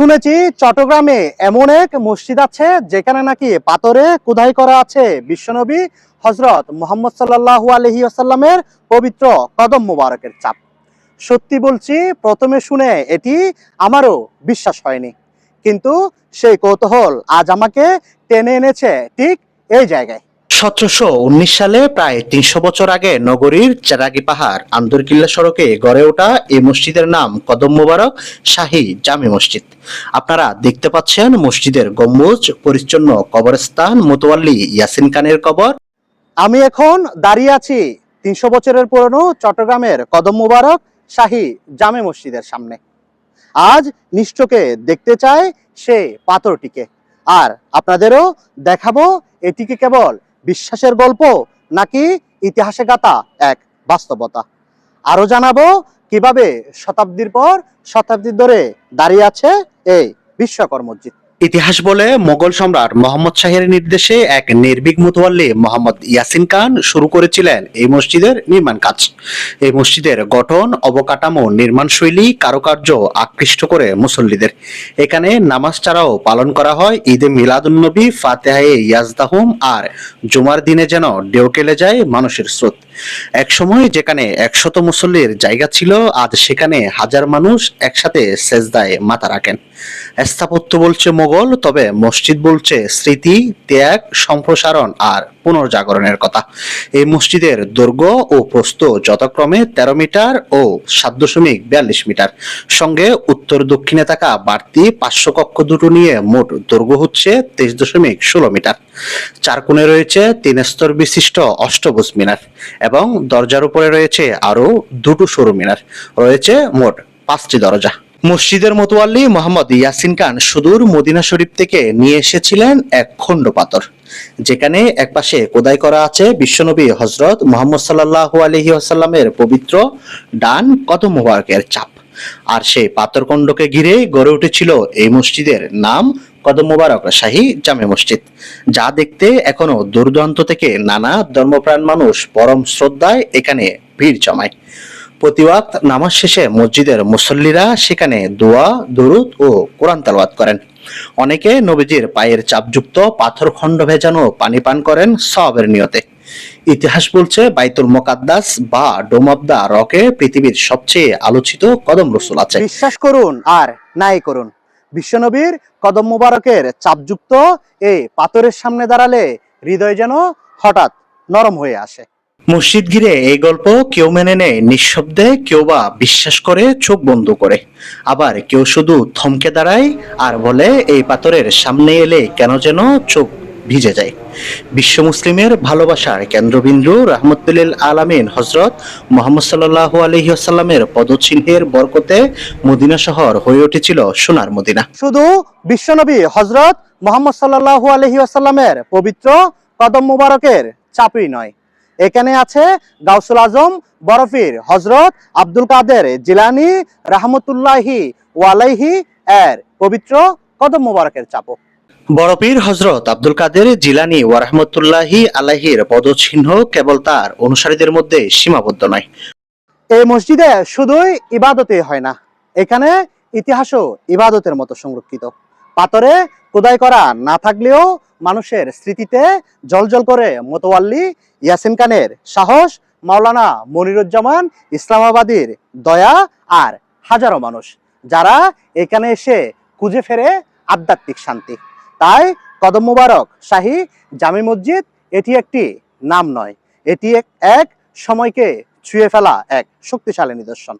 শুনেছি চট্টগ্রামে এমন এক মসজিদ আছে যেখানে নাকি পাথরে খোদাই করা আছে বিশ্বনবী হজরত মোহাম্মদ সাল্লাল্লাহু আলহি আসাল্লামের পবিত্র কদম মুবারকের চাপ। সত্যি বলছি, প্রথমে শুনে এটি আমারও বিশ্বাস হয়নি। কিন্তু সেই কৌতূহল আজ আমাকে টেনে এনেছে ঠিক এই জায়গায়। সতেরোশো উনিশ সালে প্রায় তিনশো বছর আগে নগরীর চেরাগি পাহাড় আন্দরকিল্লা সড়কে গড়ে ওঠা এই মসজিদের নাম কদম মুবারক শাহী জামি মসজিদ। আপনারা দেখতে পাচ্ছেন মসজিদের গম্বুজ, পরিচ্ছন্ন কবরস্থান, মোতোয়াল্লি ইয়াসিন খানের কবর। আমি এখন দাঁড়িয়ে আছি তিনশো বছরের পুরনো চট্টগ্রামের কদম মুবারক শাহী জামে মসজিদের সামনে। আজ নিশ্চকে দেখতে চাই সে পাথরটিকে। আর আপনাদেরও দেখাবো এটিকে কেবল বিশ্বাসের গল্প নাকি ইতিহাসে গাতা এক বাস্তবতা? আরও জানাব কীভাবে শতাব্দীর পর শতাব্দীর ধরে দাঁড়িয়ে আছে এই বিশ্বকর মসজিদ। ইতিহাস বলে মোগল সম্রাট মোহাম্মদ শাহের নির্দেশে এক নির্ভীক মুতওয়াল্লি মোহাম্মদ ইয়াসিন খান শুরু করেছিলেন এই মসজিদের নির্মাণ কাজ। এই মসজিদের গঠন, অবকাঠামো, নির্মাণ শৈলী, কারুকার্য আকৃষ্ট করে মুসল্লিদের। এখানে নামাজ ছাড়াও পালন করা হয় ঈদে মিলাদুন্নবী ফাতেহায়ে ইয়াজদাহুম আর জুমার দিনে যেন ঢেউ কেলে যায় মানুষের স্রোত। একসময় যেখানে একশত মুসল্লির জায়গা ছিল, আজ সেখানে হাজার মানুষ একসাথে সেজদায় মাথা রাখেন। স্থাপত্য বলছে মোগল, তবে মসজিদ বলছে স্মৃতি, ত্যাগ, সম্প্রসারণ আর পুনর্জাগরণের কথা। এই মসজিদের দৈর্ঘ্য ও প্রস্থ যথাক্রমে তেরো মিটার ও সাত দশমিক বিয়াল্লিশ মিটার। সঙ্গে উত্তর দক্ষিণে থাকা বাড়তি পাঁচশো কক্ষ দুটো নিয়ে মোট দৈর্ঘ্য হচ্ছে তেইশ দশমিক ষোলো মিটার। চার কোণে রয়েছে তিন স্তর বিশিষ্ট অষ্টভুজ মিনার এবং দরজার উপরে রয়েছে আরও দুটো সরু মিনার। রয়েছে মোট পাঁচটি দরজা। মসজিদের মতোয়াল্লি মোহাম্মদ ইয়াসিন খান সুদূর মদিনা শরীফ থেকে নিয়ে এসেছিলেন এক খণ্ড পাথর, যেখানে একপাশে কোদাই করা আছে বিশ্বনবী হজরত মোহাম্মদ সাল্লাহ আলহি আসাল্লামের পবিত্র ডান কদম মোবারকের চাপ। আর সেই পাথরখণ্ডকে ঘিরে গড়ে উঠেছিল এই মসজিদের নাম কদম মোবারক শাহী জামে মসজিদ, যা দেখতে এখনও দূরদূরান্ত থেকে নানা ধর্মপ্রাণ মানুষ পরম শ্রদ্ধায় এখানে ভিড় জমায়। প্রতিওয়াক্ত নামাজ শেষে মসজিদের মুসল্লিরা সেখানে দোয়া, দরুদ ও কোরআন তালওয়াত করেন। অনেকে নবীজির পায়ের চাপযুক্ত পাথরখণ্ড ভেজানো পানি পান করেন সবের নিয়তে। ইতিহাস বলছে বাইতুল মোকাদ্দাস বা ডোম অব রকে পৃথিবীর সবচেয়ে আলোচিত কদম রসুল আছে। বিশ্বাস করুন আর নাই করুন। বিশ্বনবীর কদম মুবারকের চাপযুক্ত এই পাথরের সামনে দাঁড়ালে হৃদয় যেন হঠাৎ নরম হয়ে আসে। মসজিদ ঘিরে এই গল্প কেউ মেনে নেয়, নিঃশব্দে কেউ বা বিশ্বাস করে চোখ বন্ধ করে। আবার কেউ শুধু থমকে দাঁড়ায় আর বলে, এই পাথরের সামনে এলে কেন যেন চোখ ভিজে যায়? বিশ্ব মুসলিমের ভালোবাসার কেন্দ্রবিন্দু রহমতুল্লিল আলামিন হজরত মোহাম্মদ সাল্লাহ আলহিহাসাল্লামের পদচিহ্নের বরকতে মদিনা শহর হয়ে উঠেছিল সোনার মদিনা। শুধু বিশ্বনবী হজরত মোহাম্মদ সাল্লাহ আলহিহাসাল্লামের পবিত্র কদম মুবারকের চাপই নয়। এখানে আছে গাউসুল আজম বরফির হজরত আব্দুল কাদের জিলানি রাহমতুল্লাহি ওয়ালাইহি এর পবিত্র কদম মুবারকের চাপক। বরপীর হজরত আব্দুল কাদের জিলানি ওয়া রহমতুল্লাহি আলাহির পদচিহ্ন কেবল তার অনুসারীদের মধ্যে সীমাবদ্ধ নয়। এই মসজিদে শুধুই ইবাদতে হয় না এখানে ইতিহাসও ইবাদতের মতো সংরক্ষিত। পাথরে খোদাই করা না থাকলেও মানুষের স্মৃতিতে জলজল করে মোতোয়াল্লি ইয়াসিন খানের সাহস, মাওলানা মনিরুজ্জামান ইসলামাবাদীর দয়া আর হাজারো মানুষ, যারা এখানে এসে খুঁজে ফেরে আধ্যাত্মিক শান্তি। তাই কদম মুবারক শাহী জামি মসজিদ এটি একটি নাম নয়, এটি এক এক সময়কে ছুঁয়ে ফেলা এক শক্তিশালী নিদর্শন।